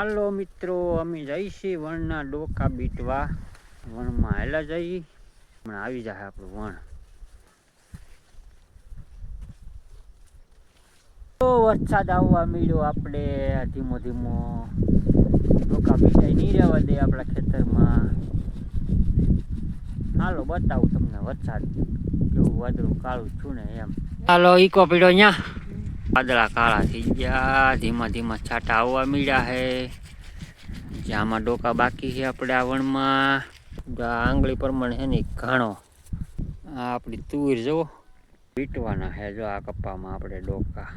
હાલો મિત્રો, અમે જઈશી વણના ડોકા બીટવા. વણમાં હાલા જઈ હમણાં આવી જાય આપણું વણ. વરસાદ આવવા મળ્યો આપણે. ધીમો ધીમો ડોકા બીટાઈ નહીં રહેવા દે આપણા ખેતરમાં. હાલો બતાવું તમને વરસાદ. કેવું વાદળું કાળું છું ને એમ. હાલો, ઈકો પીડો અહીંયા વાદળા કાળા થઈ ગયા, ધીમા ધીમા છાંટા આવવા મળ્યા જે આમાં ડોકા બાકી છે આપણે આ વણમાં આંગળી પ્રમાણે છે ને ઘાણો. આ આપણી તુર જો વીટવાના છે જો આ કપ્પામાં આપણે ડોકા.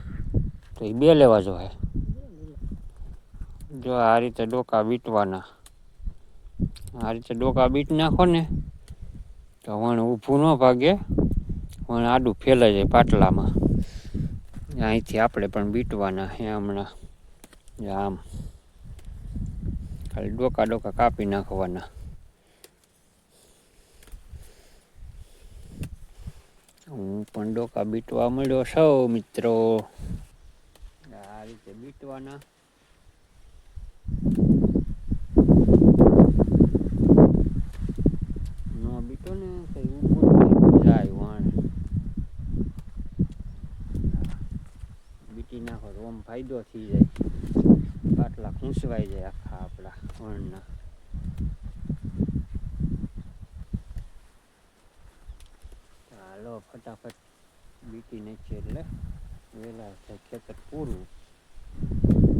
તો એ બે લેવા જો હે. જો આ રીતે ડોકા વીટવાના આ રીતે ડોકા બીટ નાખો ને, તો વણ ઊભું ન ભાગે, વણ આડું ફેલાઈ જાય પાટલામાં. અહીંથી આપણે પણ બીટવાના હે હમણાં. આમ. ખાલી ડોકા ડોકા કાપી નાખવાના. હું પણ ડોકા બીટવા મળ્યો સૌ મિત્રો. આ રીતે બીટવાના નો બીટો ને કઈ ઊભું જાય વાણ બીટી નાખો તો ફાયદો થઈ જાય. પાટલા ખૂંસવાઈ જાય આખા આપણા વણના. હાલો ફટાફટ બીટી નાખીએ એટલે વહેલા થાય, ખેતર પૂરું.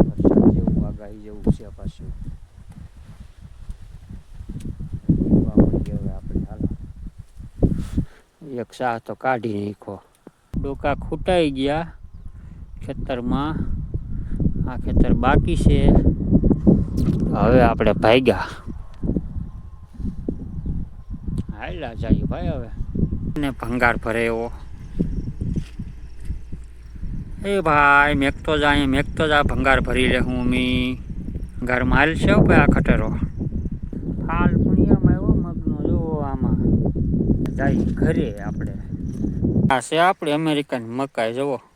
વરસાદ જેવું આગાહી જેવું છે પાછું. એક શાહ તો કાઢી નાખો ડોકા ખૂટાઈ ગયા. ખેતરમાં. આ ખેતર બાકી છે. હવે આપણે ભાગ્યા. હાલા જાય ભાઈ હવે. ને ભંગાર ભરે એવો. એ ભાઈ મેકતો જા અહીંયા મેકતો જા ભંગાર ભરી લે હું મી. ભંગાર માલ છે ભાઈ આ ખટરો. હાલ પુણિયામાં એવો મગનો જોવો આમાં. જાય ઘરે આપણે. આ છે આપણે અમેરિકન મકાઈ, જુઓ.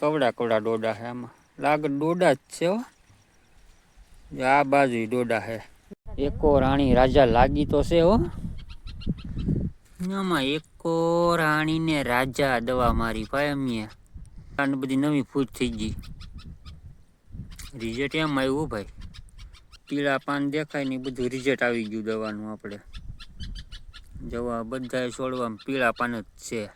કવડા કવડા ડોડા છે આમાં. લાગ ડોડા જ છે હો. આ બાજુ ડોડા છે. એકો રાણી રાજા લાગી તો છે હો. આમાં એકો રાણીને રાજા દવા મારી ભાઈ અમે બધી નવી ફૂટ થઈ ગઈ. રિઝલ્ટ એમ આવ્યું ભાઈ. પીળા પાન દેખાય ને બધું રિઝલ્ટ આવી ગયું દવાનું આપણે. જવા બધા છોડવામાં પીળા પાન જ છે.